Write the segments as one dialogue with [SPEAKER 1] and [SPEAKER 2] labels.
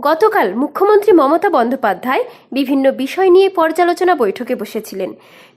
[SPEAKER 1] গতকাল মুখ্যমন্ত্রী মমতা বন্দ্যোপাধ্যায় বিভিন্ন বিষয় নিয়ে পর্যালোচনা বৈঠকে বসেছিলেন।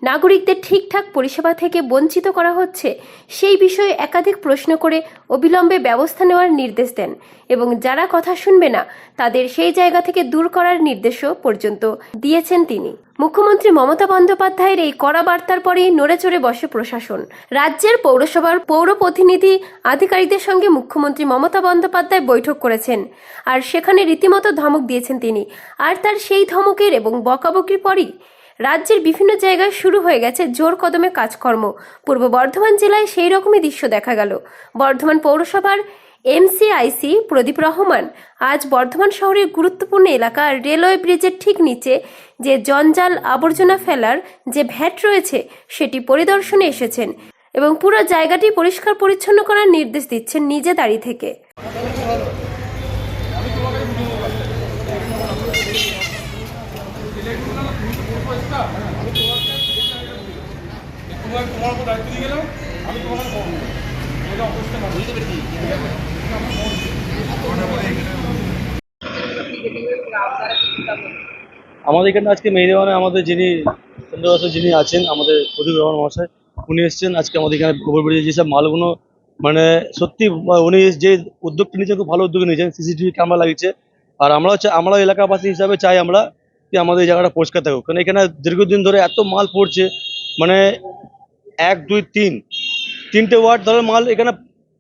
[SPEAKER 1] নাগরিকদের ঠিকঠাক পরিষেবা থেকে বঞ্চিত করা হচ্ছে, সেই বিষয়ে একাধিক প্রশ্ন করে অবিলম্বে ব্যবস্থা নেওয়ার নির্দেশ দেন এবং যারা কথা শুনবে না, তাদের সেই জায়গা থেকে দূর করার নির্দেশও পর্যন্ত দিয়েছেন তিনি। মুখ্যমন্ত্রী মমতা বন্দ্যোপাধ্যায়ের এই কড়া বার্তার পরেই নড়েচড়ে বসে প্রশাসন। রাজ্যের পৌরসভার পৌর প্রতিনিধি আধিকারিকদের সঙ্গে মুখ্যমন্ত্রী মমতা বন্দ্যোপাধ্যায় বৈঠক করেছেন। আর সেখানে রীতিমতো ধমক দিয়েছেন তিনি। আর তার সেই ধমকের এবং বকাবকির পরই রাজ্যের বিভিন্ন জায়গায় শুরু হয়ে গেছে জোর কদমে কাজকর্ম। পূর্ব বর্ধমান জেলায় সেই রকমই দৃশ্য দেখা গেল। বর্ধমান পৌরসভার এমসিআইসি প্রদীপ রহমান আজ বর্ধমান শহরের গুরুত্বপূর্ণ এলাকা রেলওয়ে ব্রিজের ঠিক নিচে যে জঞ্জাল আবর্জনা ফেলার যে ভ্যাট রয়েছে সেটি পরিদর্শনে এসেছেন এবং পুরো জায়গাটি পরিষ্কার পরিচ্ছন্ন করার নির্দেশ দিচ্ছেন নিজে দাঁড়িয়ে থেকে।
[SPEAKER 2] আমাদের এখানে আজকে মেহরবানে আমাদের যিনি কেন্দ্রবাসী যিনি আছেন, আমাদের প্রদীপ রহমান মহাশয়, উনি এসেছেন। আজকে আমাদের এখানে গোবর ব্রিজে যেসব মালগুলো মানে সত্যি উনি যে উদ্যোগটা নিয়েছেন, খুব ভালো উদ্যোগ নিয়েছেন। সিসিটিভি ক্যামেরা লাগিয়েছে। আর আমরা হচ্ছে আমরা এলাকাবাসী হিসাবে চাই আমরা যে আমাদের এই জায়গাটা পরিষ্কার থাকুক। কারণ এখানে দীর্ঘদিন ধরে এত মাল পড়ছে মানে এক, দুই, তিন, তিনটে ওয়ার্ড ধরে মাল এখানে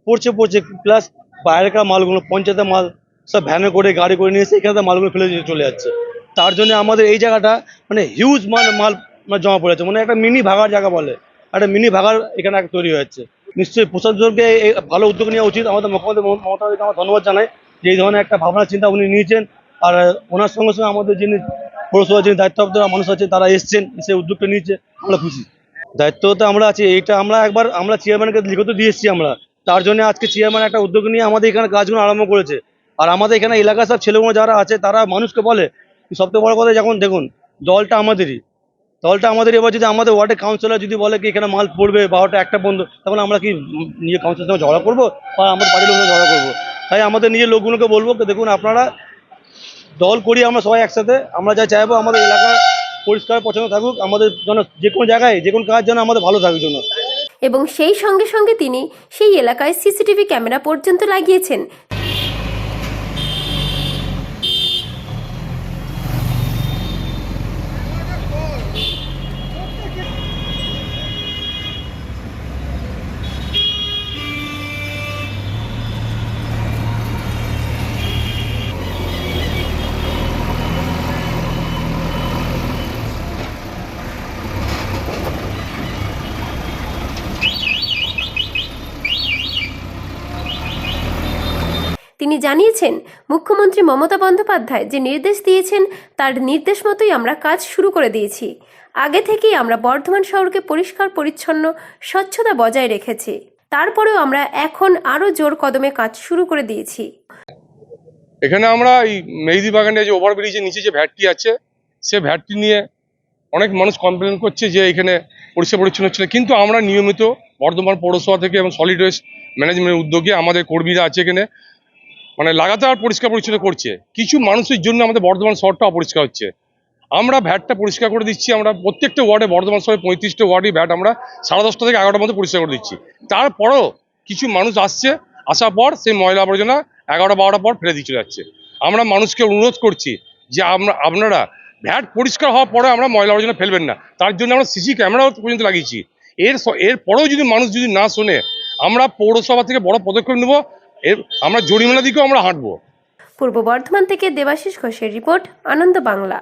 [SPEAKER 2] পড়ছে পড়ছে প্লাস বাইরেকার মালগুলো, পঞ্চায়েতের মাল, সব ভ্যানে করে, গাড়ি করে নিয়ে এসে এখানে মালগুলো ফেলে দিয়ে চলে যাচ্ছে। তার জন্য আমাদের এই জায়গাটা মানে হিউজ মাল মাল মানে জমা যাচ্ছে। মানে একটা মিনি ভাগার জায়গা বলে। একটা মিনি ভাগার এখানে একটা তৈরি হয়েছে। নিশ্চয়ই প্রশাসনকে ভালো উদ্যোগ নেওয়া উচিত। আমাদের মুখ্যমন্ত্রী মম- মমতা আমার ধন্যবাদ জানাই যে এই ধরনের একটা ভাবনা, চিন্তা উনি নিয়েছেন। আর ওনার সঙ্গে সঙ্গে আমাদের যিনি পৌরসভার যিনি দায়িত্বপ্রাপ্ত মানুষ আছে, তারা এসছেন, এসে উদ্যোগটা নিয়েছে, আমরা খুশি। দায়িত্ব তো আমরা আছি, এইটা আমরা একবার, আমরা চেয়ারম্যানকে লিখিত দিয়ে এসেছি আমরা। তার জন্য আজকে চেয়ারম্যান একটা উদ্যোগ নিয়ে আমাদের এখানে কাজগুলো আরম্ভ করেছে। আর আমাদের এখানে এলাকার সব ছেলেগুলো যারা আছে, তারা মানুষকে বলে সবথেকে বড় কথা যখন দেখুন, দলটা আমাদেরই। দলটা আমাদের এবার যদি আমাদের ওয়ার্ডের কাউন্সিলর যদি বলে কি এখানে মাল পড়বে বারোটা একটা বন্ধ, তখন আমরা কি নিজের কাউন্সিলের সঙ্গে ঝগড়া করব? বা আমাদের বাড়ির লোকের ঝগড়া করব? তাই আমাদের নিজের লোকগুলোকে বলব, দেখুন আপনারা দল করি আমরা সবাই একসাথে, আমরা যা চাইব আমাদের এলাকা পরিষ্কার, পছন্দ থাকুক, আমাদের যেন যে কোনো জায়গায়, যে কোনো কাজ যেন আমাদের ভালো থাকুক জন্য।
[SPEAKER 1] এবং সেই সঙ্গে সঙ্গে তিনি সেই এলাকায় সিসিটিভি ক্যামেরা পর্যন্ত লাগিয়েছেন। তিনি জানিয়েছেন, মুখ্যমন্ত্রী মমতা বন্দ্যোপাধ্যায় যে নির্দেশ দিয়েছেন, তার নির্দেশ মতোই আমরা কাজ শুরু করে দিয়েছি। আগে থেকেই আমরা বর্ধমান শহরকে পরিষ্কার, পরিচ্ছন্ন, স্বচ্ছতা বজায় রেখেছি। তারপরেও আমরা এখন আরও জোর কদমে কাজ শুরু করে দিয়েছি।
[SPEAKER 3] এখানে আমরা এই মেহেদি বাগানে যে ওভারব্রিজের নিচে যে ভ্যাটটি আছে, সে ভ্যাটটি নিয়ে অনেক মানুষ কমপ্লেন করছে যে এখানে পরিষ্কার, পরিচ্ছন্ন ছিল। কিন্তু আমরা নিয়মিত বর্ধমান পৌরসভা থেকে এবং সলিড ওয়েস্ট ম্যানেজমেন্টের উদ্যোগে আমাদের কর্মীরা আছে এখানে। মানে লাগাতার পরিষ্কার পরিচ্ছন্ন করছে। কিছু মানুষের জন্য আমাদের বর্ধমান শহরটা অপরিষ্কার হচ্ছে। আমরা ভ্যাটটা পরিষ্কার করে দিচ্ছি, আমরা প্রত্যেকটা ওয়ার্ডে, বর্ধমান শহরে পঁয়ত্রিশটা ওয়ার্ডে ভ্যাট আমরা সাড়ে দশটা থেকে এগারোটার মধ্যে পরিষ্কার করে দিচ্ছি। তারপরেও কিছু মানুষ আসছে, আসার পর সেই ময়লা আবর্জনা এগারোটা বারোটার পর ফেলে দিয়ে চলে যাচ্ছে। আমরা মানুষকে অনুরোধ করছি যে আমরা, আপনারা ভ্যাট পরিষ্কার হওয়ার পরে আমরা ময়লা আবর্জনা ফেলবেন না। তার জন্য আমরা সিসি ক্যামেরাও পর্যন্ত লাগিয়েছি। এর স- এর পরেও যদি মানুষ যদি না শোনে, আমরা পৌরসভা থেকে বড় পদক্ষেপ নেব। এর আমরা জরিমানা দিকেও আমরা হাঁটবো।
[SPEAKER 1] পূর্ব বর্ধমান থেকে দেবাশিস ঘোষের রিপোর্ট আনন্দ বাংলা।